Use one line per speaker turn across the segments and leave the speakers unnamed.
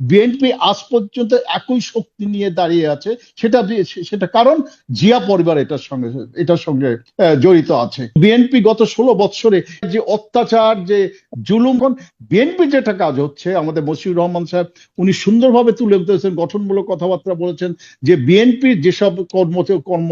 BNP আজ পর্যন্ত একই শক্তি নিয়ে দাঁড়িয়ে আছে, সেটা সেটা কারণ জিয়া পরিবার এটার সঙ্গে এটার সঙ্গে জড়িত আছে। বিএনপি গত ষোলো বৎসরে যে অত্যাচার, যে জুলুম বিএনপি যেটা কাজ হচ্ছে, আমাদের মশিউর রহমান সাহেব, উনি সুন্দরভাবে তুলে ধরেছেন, গঠনমূলক কথাবার্তা বলেছেন যে বিএনপির যেসব কর্ম কর্ম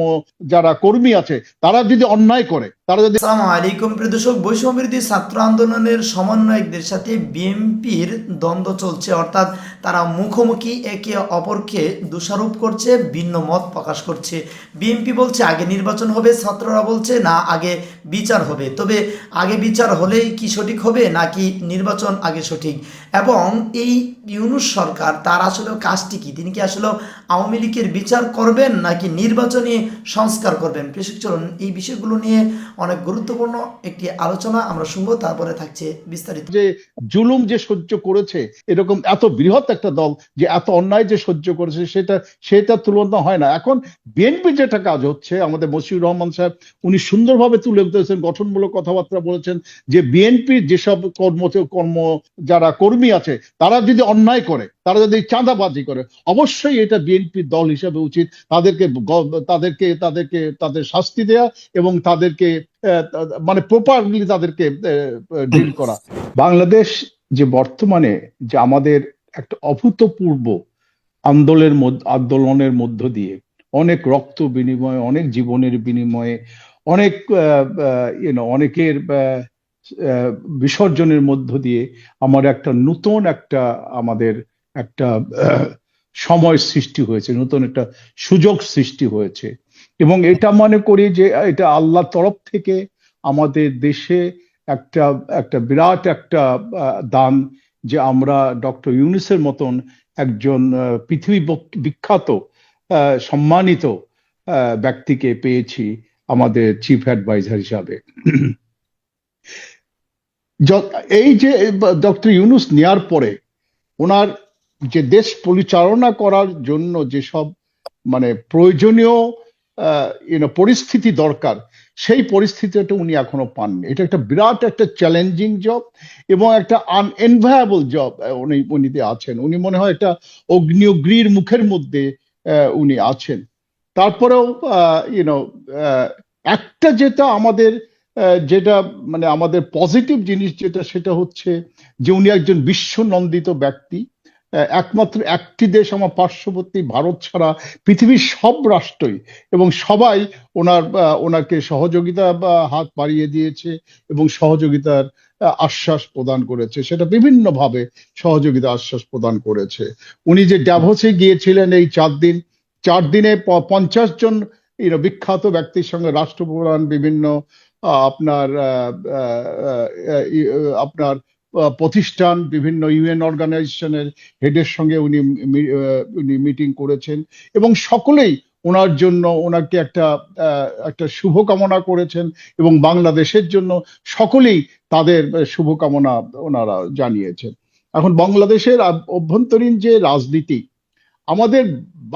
যারা কর্মী আছে, তারা যদি অন্যায় করে, তারা যদি
আলাইকুম, প্রিয় দর্শক বৈষম্য ছাত্র আন্দোলনের সমন্বয়কদের সাথে বিএনপির দ্বন্দ্ব চলছে, অর্থাৎ তারা মুখোমুখি একে অপরকে দোষারোপ করছে, ভিন্ন মত প্রকাশ করছে। বিএনপি বলছে, আগে নির্বাচন হবে, ছাত্ররা বলছে, না, আগে বিচার হবে। তবে আগে বিচার হলেই কি সঠিক হবে, নাকি নির্বাচন আগে সঠিক? এবং এই ইউনুস সরকার, তার আসলে কাজটি কি? তিনি কি আসলে আওয়ামী লীগের বিচার করবেন, নাকি নির্বাচনী সংস্কার করবেন? কৃষক, চলুন, এই বিষয়গুলো নিয়ে অনেক গুরুত্বপূর্ণ একটি আলোচনা আমরা শুনব। তারপরে থাকছে বিস্তারিত।
যে জুলুম যে সহ্য করেছে, এরকম এত বৃহৎ একটা দল যে এত অন্যায় যে সহ্য করেছে, সেটা সেটা তুলনা হয় না। এখন বিএনপি যেটা কাজ হচ্ছে, আমাদের মশিউর রহমান সাহেব, উনি সুন্দরভাবে তুলে ধরেছেন, গঠনমূলক কথাবার্তা বলেছেন যে বিএনপির যেসব কর্ম কর্ম, যারা কর্মী আছে, তারা যদি অন্যায় করে, তারা যদি চাঁদাবাজি করে, অবশ্যই এটা বিএনপির দল হিসেবে উচিত। তাদেরকে তাদেরকে তাদেরকে, তাদের শাস্তি দেয়া এবং তাদেরকে মানে প্রপারলি তাদেরকে ডিল করা। বাংলাদেশ যে বর্তমানে যে আমাদের একটা অভূতপূর্ব আন্দোলনের আন্দোলনের মধ্য দিয়ে, অনেক রক্ত বিনিময়ে, অনেক জীবনের বিনিময়ে, অনেক ইউনো অনেকের বিসর্জনের মধ্য দিয়ে আমার একটা নতুন একটা আমাদের একটা সময় সৃষ্টি হয়েছে, নতুন একটা সুযোগ সৃষ্টি হয়েছে। এবং এটা মনে করি যে এটা আল্লাহ তরফ থেকে আমাদের দেশে একটা একটা বিরাট একটা দান যে আমরা ডক্টর ইউনুসের মতন একজন পৃথিবী বিখ্যাত সম্মানিত ব্যক্তিকে পেয়েছি আমাদের চিফ অ্যাডভাইজার হিসাবে। এই যে ডক্টর ইউনুস নেয়ার পরে ওনার যে দেশ পরিচালনা করার জন্য যেসব মানে প্রয়োজনীয় পরিস্থিতি দরকার সেই পরিস্থিতিটা উনি এখনও পাননি। এটা একটা বিরাট একটা চ্যালেঞ্জিং জব এবং একটা আনএনভায়াবল জব উনি উনিতে আছেন। উনি মনে হয় একটা অগ্নিগ্রির মুখের মধ্যে উনি আছেন। তারপরেও ইউনো একটা যেটা আমাদের যেটা মানে আমাদের পজিটিভ জিনিস যেটা, সেটা হচ্ছে যে উনি একজন বিশ্বনন্দিত ব্যক্তি। একমাত্র একটি দেশ আমার পার্শ্ববর্তী ভারত ছাড়া পৃথিবীর সব রাষ্ট্রই এবং সবাই ওনার ওনাকে সহযোগিতা হাত বাড়িয়ে দিয়েছে এবং সহযোগিতার আশ্বাস প্রদান করেছে। সেটা বিভিন্নভাবে সহযোগিতা, আশ্বাস প্রদান করেছে। উনি যে ড্যাভোসে গিয়েছিলেন এই চার দিন, চার দিনে পঞ্চাশ জন বিখ্যাত ব্যক্তির সঙ্গে রাষ্ট্রপ্রধান, বিভিন্ন আপনার আপনার প্রতিষ্ঠান, বিভিন্ন ইউএন অর্গানাইজেশনের হেডের সঙ্গে উনি উনি মিটিং করেছেন এবং সকলেই ওনার জন্য ওনাকে একটা একটা শুভকামনা করেছেন এবং বাংলাদেশের জন্য সকলেই তাদের শুভকামনা ওনারা জানিয়েছেন। এখন বাংলাদেশের অভ্যন্তরীণ যে রাজনীতি আমাদের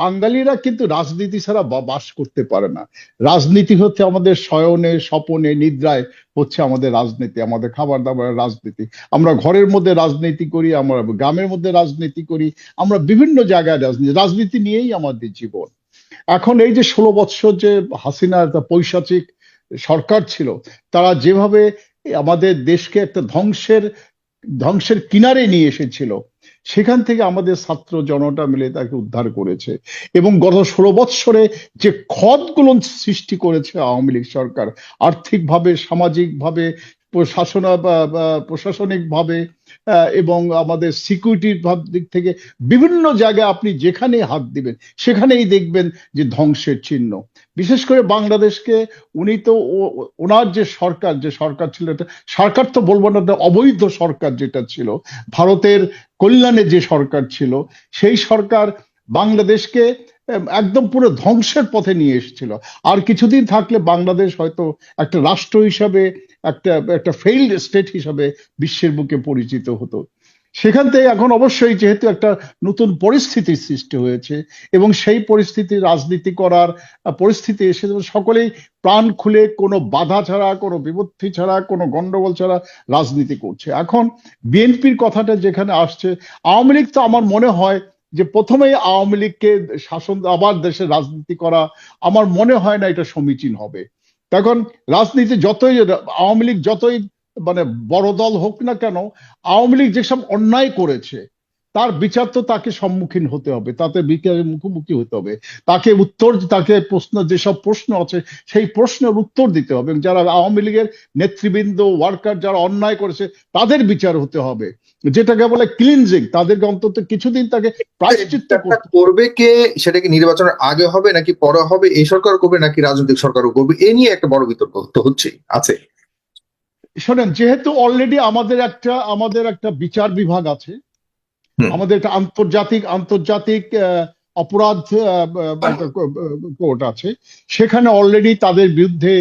বাঙালিরা কিন্তু রাজনীতি ছাড়া বাস করতে পারে না। রাজনীতি হচ্ছে আমাদের শয়নে, স্বপনে, নিদ্রায় হচ্ছে আমাদের রাজনীতি, আমাদের খাবার দাবারের রাজনীতি। আমরা ঘরের মধ্যে রাজনীতি করি, আমরা গ্রামের মধ্যে রাজনীতি করি, আমরা বিভিন্ন জায়গায় রাজনীতি রাজনীতি নিয়েই আমাদের জীবন। এখন এই যে ষোলো বৎসর যে হাসিনা একটা পৈশাচিক সরকার ছিল, তারা যেভাবে আমাদের দেশকে একটা ধ্বংসের ধ্বংসের কিনারে নিয়ে এসেছিল সেখান থেকে আমাদের ছাত্র জনতা মিলে তাকে উদ্ধার করেছে। এবং গত ষোলো বৎসরে যে ক্ষতগুলো সৃষ্টি করেছে আওয়ামী লীগ সরকার, আর্থিকভাবে, সামাজিকভাবে বা প্রশাসনিকভাবে এবং আমাদের সিকিউরিটির দিক থেকে বিভিন্ন জায়গায় আপনি যেখানেই হাত দিবেন, সেখানেই দেখবেন যে ধ্বংসের চিহ্ন। বিশেষ করে বাংলাদেশকে উনি তো ওনার যে সরকার যে সরকার ছিল এটা, সরকার তো বলব না, অবৈধ সরকার যেটা ছিল, ভারতের কল্যাণে যে সরকার ছিল, সেই সরকার বাংলাদেশকে একদম পুরো ধ্বংসের পথে নিয়ে এসেছিল। আর কিছুদিন থাকলে বাংলাদেশ হয়তো একটা রাষ্ট্র হিসাবে, একটা একটা ফেইল্ড স্টেট হিসাবে বিশ্বের বুকে পরিচিত হতো। সেখান থেকে এখন অবশ্যই যেহেতু একটা নতুন পরিস্থিতির সৃষ্টি হয়েছে এবং সেই পরিস্থিতি রাজনীতি করার পরিস্থিতি এসে সকলেই প্রাণ খুলে কোনো বাধা ছাড়া, কোনো বিপত্তি ছাড়া, কোনো গন্ডগোল ছাড়া রাজনীতি করছে। এখন বিএনপির কথাটা যেখানে আসছে, আওয়ামী লীগ তো আমার মনে হয় যে প্রথমেই আওয়ামী লীগকে শাসন, আবার দেশে রাজনীতি করা, আমার মনে হয় না এটা সমীচীন হবে। তখন রাজনীতি যতই আওয়ামী লীগ যতই মানে বড় দল হোক না কেন, আওয়ামী লীগ যেসব অন্যায় করেছে তার বিচার তো তাকে সম্মুখীন হতে হবে তাতে বিচারের মুখোমুখি হতে হবে। তাকে উত্তর তাকে প্রশ্ন যেসব প্রশ্ন আছে সেই প্রশ্নের উত্তর দিতে হবে। যারা আওয়ামী লীগের নেতৃবৃন্দ ওয়ার্কার যারা অন্যায় করেছে তাদের বিচার হতে হবে। যেটাকে বলে ক্লিনজিং তাদেরকে অন্তত কিছুদিন তাকে প্রায়শ্চিত্ত
করবে কে? সেটা কি নির্বাচনের আগে হবে নাকি পরে হবে? এই সরকার করবে নাকি রাজনৈতিক সরকারও করবে? এ নিয়ে একটা বড় বিতর্ক তো হচ্ছেই আছে।
শোনেন যেহেতু অলরেডি আমাদের একটা আমাদের একটা বিচার বিভাগ আছে। আমাদের একটা আন্তর্জাতিক আন্তর্জাতিক অপরাধ কোর্ট আছে। সেখানে অলরেডি তাদের বিরুদ্ধে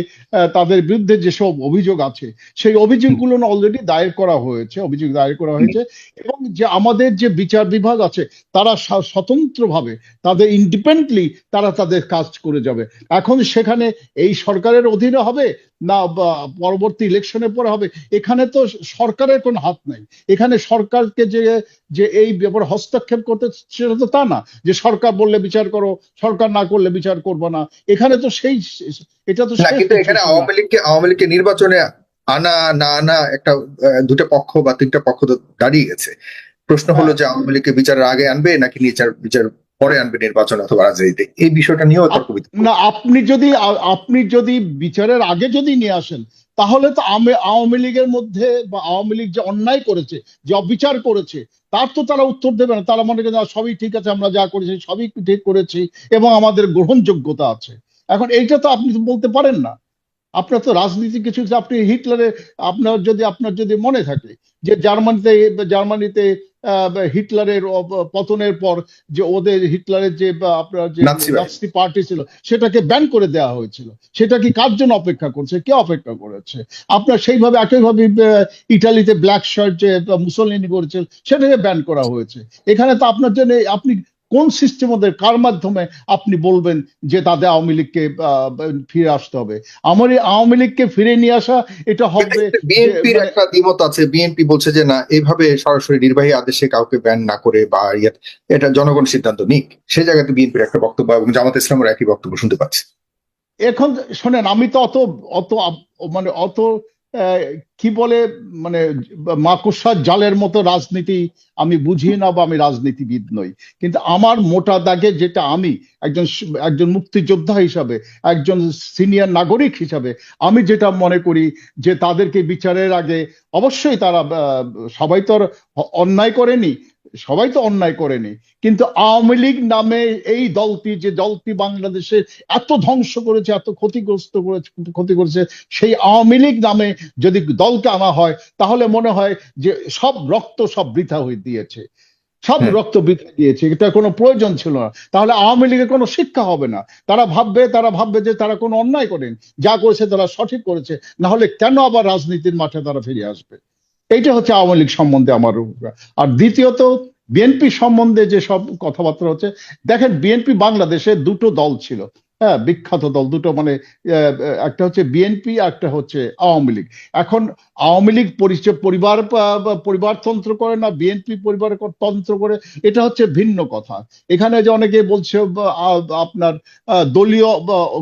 তাদের বিরুদ্ধে যেসব অভিযোগ আছে সেই অভিযোগগুলো অলরেডি দায়ের করা হয়েছে অভিযোগ দায়ের করা হয়েছে। এবং যে আমাদের যে বিচার বিভাগ আছে তারা স্বতন্ত্রভাবে তাদের ইন্ডিপেন্ডেন্টলি তারা তাদের কাজ করে যাবে। এখন সেখানে এই সরকারের অধীনে হবে না পরবর্তী ইলেকশনের পরে হবে? এখানে তো সরকারের কোনো হাত নাই। এখানে সরকারকে যে যে এই ব্যাপারে হস্তক্ষেপ করতে সেটা তো তা না যে সরকার বললে বিচার করো সরকার না করলে বিচার করব না। এখানে তো সেই এটা তো
কিন্তু এখানে আওয়ামী লীগকে আওয়ামী লীগকে নির্বাচনে আনা না আনা একটা দুটো পক্ষ বা তিনটা পক্ষ তো দাঁড়িয়ে গেছে। প্রশ্ন হলো যে আওয়ামী লীগকে বিচারের আগে আনবে নাকি বিচার বিচার পরে আনবে নির্বাচন অথবা রাজনীতিতে এই বিষয়টা নিয়েও তর্ক
না আপনি যদি আপনি যদি বিচারের আগে যদি নিয়ে আসেন তাহলে তো আওয়ামী লীগের মধ্যে বা আওয়ামী লীগ যে অন্যায় করেছে যে অবিচার করেছে তার তো তারা উত্তর দেবে না। তারা মনে করেন "না, সবই ঠিক আছে আমরা যা করেছি সবই ঠিক করেছি এবং আমাদের গ্রহণযোগ্যতা আছে। এখন এইটা তো আপনি বলতে পারেন না। আপনার তো রাজনীতি কিছু আপনি হিটলারের আপনার যদি আপনার যদি মনে থাকে যে জার্মানিতে জার্মানিতে হিটলারের পতনের পর যে ওদের হিটলারের যে আপনার যে পার্টি ছিল সেটাকে ব্যান করে দেওয়া হয়েছিল। সেটা কি কার জন্য অপেক্ষা করছে? কে অপেক্ষা করেছে? আপনার সেইভাবে একইভাবে ইটালিতে ব্ল্যাক শার্ট যে মুসলিনি করেছিল সেটাকে ব্যান করা হয়েছে। এখানে তো আপনার জন্য আপনি কোন সিস্টেম ওদের কার মাধ্যমে আপনি বলবেন যে তাদের আওয়ামী লীগকে ফিরে আসতে হবে? আমার এই আওয়ামী লীগকে ফিরে নিয়ে আসা এটা হবে
বিএনপির
মানে-
একটা দ্বিমত আছে। বিএনপি বলছে যে না এইভাবে সরাসরি নির্বাহী আদেশে কাউকে ব্যান না করে বা ইয়ে এটা জনগণ সিদ্ধান্ত নিক। সে জায়গাতে বিএনপির একটা বক্তব্য এবং জামাত ইসলামের একই বক্তব্য শুনতে পাচ্ছি।
এখন শোনেন আমি তো অত অত মানে অত কি বলে মানে মাকসার জালের মতো রাজনীতি আমি বুঝি না বা আমি রাজনীতিবিদ নই। কিন্তু আমার মোটা দাগে যেটা আমি, একজন একজন মুক্তিযোদ্ধা হিসাবে, একজন সিনিয়র নাগরিক হিসাবে, আমি যেটা মনে করি যে তাদেরকে বিচারের আগে অবশ্যই তারা সবাই তো আর অন্যায় করেনি সবাই তো অন্যায় করেনি। কিন্তু আওয়ামী লীগ নামে এই দলটি যে দলটি বাংলাদেশে এত ধ্বংস করেছে এত ক্ষতিগ্রস্ত করেছে ক্ষতি করেছে সেই আওয়ামী লীগ নামে যদি দলকে আনা হয় তাহলে মনে হয় যে সব রক্ত সব বৃথা হয়ে দিয়েছে। সব রক্ত বৃথা দিয়েছে এটা কোনো প্রয়োজন ছিল না। তাহলে আওয়ামী লীগের কোনো শিক্ষা হবে না। তারা ভাববে তারা ভাববে যে তারা কোনো অন্যায় করেন। যা করেছে তারা সঠিক করেছে। না হলে কেন আবার রাজনীতির মাঠে তারা ফিরে আসবে? এইটা হচ্ছে আওয়ামী লীগ সম্বন্ধে আমার আর দ্বিতীয়ত বিএনপি সম্বন্ধে যে সব কথাবার্তা হচ্ছে, দেখেন বিএনপি বাংলাদেশে দুটো দল ছিল। হ্যাঁ বিখ্যাত দল, দুটো মানে একটা হচ্ছে বিএনপি একটা হচ্ছে আওয়ামী লীগ। এখন আওয়ামী লীগ পরিচয়, পরিবার পরিবারতন্ত্র করে না বিএনপি পরিবার তন্ত্র করে, এটা হচ্ছে ভিন্ন কথা। এখানে যে অনেকে বলছে আপনার দলীয়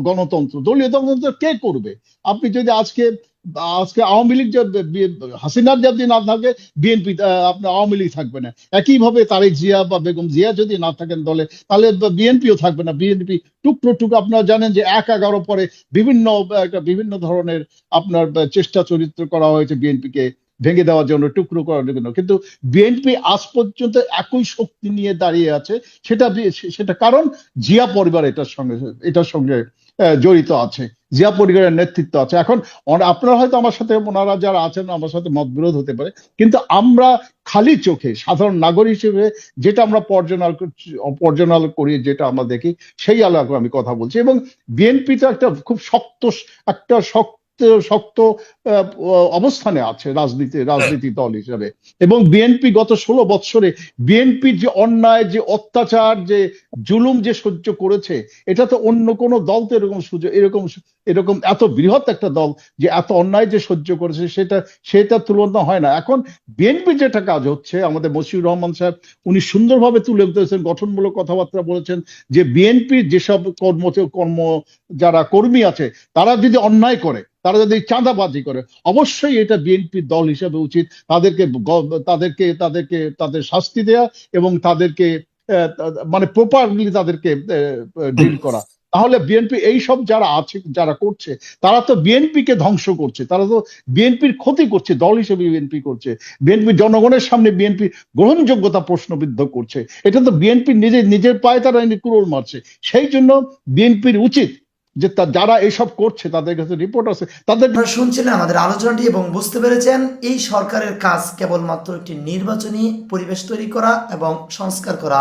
গণতন্ত্র দলীয় গণতন্ত্র কে করবে? আপনি যদি আজকে আজকে আওয়ামী লীগ হাসিনার যদি না থাকে, বিএনপি আপনার আওয়ামী লীগ থাকবে না। একইভাবে তারেক জিয়া বা বেগম জিয়া যদি না থাকেন দলে, তাহলে বিএনপিও থাকবে না। বিএনপি টুকরো টুক আপনারা জানেন যে এক এগারো পরে বিভিন্ন বিভিন্ন ধরনের আপনার চেষ্টা চরিত্র করা হয়েছে বিএনপিকে ভেঙে দেওয়ার জন্য, টুকরো করার জন্য। কিন্তু বিএনপি আজ পর্যন্ত একই শক্তি নিয়ে দাঁড়িয়ে আছে, সেটা সেটা কারণ জিয়া পরিবার এটার সঙ্গে এটার সঙ্গে জড়িত আছে। জিয়া পরিবারের নেতৃত্ব আছে। এখন আপনারা হয়তো আমার সাথে ওনারা যারা আছেন, আমার সাথে মতবিরোধ হতে পারে। কিন্তু আমরা খালি চোখে সাধারণ নাগরিক হিসেবে যেটা আমরা পর্যনাল পর্যনাল করি, যেটা আমরা দেখি, সেই আলোকে আমি কথা বলছি। এবং বিএনপি তো একটা খুব শক্ত একটা শক্ত শক্ত অবস্থানে আছে রাজনীতি রাজনীতি দল হিসেবে। এবং বিএনপি গত ষোলো বৎসরে বিএনপির যে অন্যায় যে অত্যাচার যে জুলুম যে সহ্য করেছে এটা তো অন্য কোনো দল তো এরকম সুযোগ এরকম এরকম এত বৃহৎ একটা দল যে এত অন্যায় যে সহ্য করেছে সেটা সেটা তুলনা হয় না। এখন বিএনপি যেটা কাজ হচ্ছে আমাদের মশিউর রহমান সাহেব উনি সুন্দরভাবে তুলে ধরেছেন গঠনমূলক কথাবার্তা বলেছেন যে বিএনপির যেসব কর্ম কর্ম যারা কর্মী আছে তারা যদি অন্যায় করে তারা যদি চাঁদাবাজি করে, অবশ্যই এটা বিএনপির দল হিসেবে উচিত। তাদেরকে তাদেরকে তাদেরকে, তাদের শাস্তি দেয়া এবং তাদেরকে মানে প্রপারলি তাদেরকে ডিল করা। তাহলে বিএনপি এই সব যারা আছে, যারা করছে, তারা তো বিএনপি কে ধ্বংস করছে। তারা তো বিএনপির ক্ষতি করছে, দল হিসেবে বিএনপি করছে। বিএনপি জনগণের সামনে বিএনপি গ্রহণযোগ্যতা প্রশ্নবিদ্ধ করছে। এটা তো বিএনপি নিজে, নিজের পায়ে তারা কুড়োল মারছে। সেই জন্য বিএনপির উচিত যে যারা এসব করছে, তাদের কাছে রিপোর্ট আছে। তাদের
শুনছিলেন আমাদের আলোচনাটি এবং বুঝতে পেরেছেন, এই সরকারের কাজ কেবলমাত্র একটি নির্বাচনী পরিবেশ তৈরি করা এবং সংস্কার করা।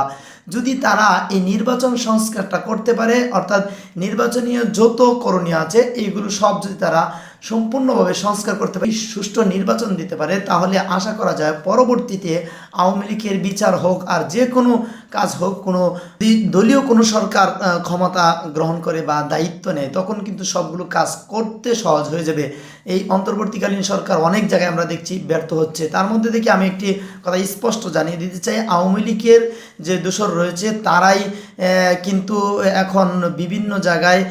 যদি তারা এই নির্বাচন সংস্কারটা করতে পারে, অর্থাৎ নির্বাচনীয় যত করণীয় আছে, এইগুলো সব যদি তারা সম্পূর্ণভাবে সংস্কার করতে পারে, সুষ্ঠু নির্বাচন দিতে পারে, তাহলে আশা করা যায় পরবর্তীতে আওয়ামী লীগের বিচার হোক আর যে কোনো কাজ হোক, কোনো দলীয় কোনো সরকার ক্ষমতা গ্রহণ করে বা দায়িত্ব নেয়, তখন কিন্তু সবগুলো কাজ করতে সহজ হয়ে যাবে। এই অন্তর্বর্তীকালীন সরকার অনেক জায়গায় আমরা দেখছি ব্যর্থ হচ্ছে। তার মধ্যে থেকে আমি একটি কথা স্পষ্ট জানিয়ে দিতে চাই। আওয়ামী লীগের যে দোসর রয়েছে, তারাই কিন্তু এখন বিভিন্ন জায়গায়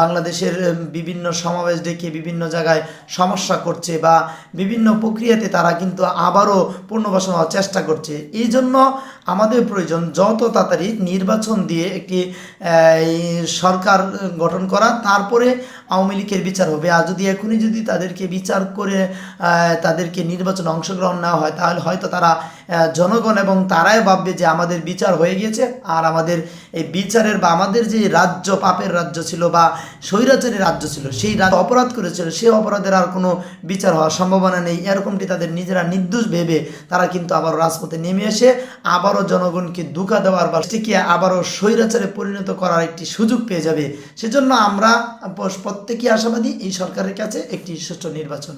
বাংলাদেশের বিভিন্ন সমাবেশ ডেকে বিভিন্ন জায়গায় সমস্যা করছে বা বিভিন্ন প্রক্রিয়াতে তারা কিন্তু আবারও পুনর্বাসন হওয়ার চেষ্টা করছে। এই জন্য আমাদের প্রয়োজন যত তাড়াতাড়ি নির্বাচন দিয়ে একটি সরকার গঠন করা, তারপরে আওয়ামী লীগের বিচার হবে। আর যদি এখনই যদি তাদেরকে বিচার করে তাদেরকে নির্বাচনে অংশগ্রহণ না হয়, তাহলে হয়তো তারা জনগণ এবং তারাই ভাববে যে আমাদের বিচার হয়ে গিয়েছে আর আমাদের এই বিচারের বা আমাদের যে রাজ্য, পাপের রাজ্য ছিল বা স্বৈরাচারী রাজ্য ছিল, সেই রাজ্য অপরাধ করেছিল, সেই অপরাধের আর কোনো বিচার হওয়ার সম্ভাবনা নেই। এরকমটি তাদের নিজেরা নির্দোষ ভেবে তারা কিন্তু আবার রাজপথে নেমে এসে আবারও জনগণকে দুঃখা দেওয়ার বা সেটিকে আবারও স্বৈরাচারে পরিণত করার একটি সুযোগ পেয়ে যাবে। সেজন্য আমরা প্রত্যেকেই আশাবাদী এই সরকারের কাছে একটি সুষ্ঠু নির্বাচন।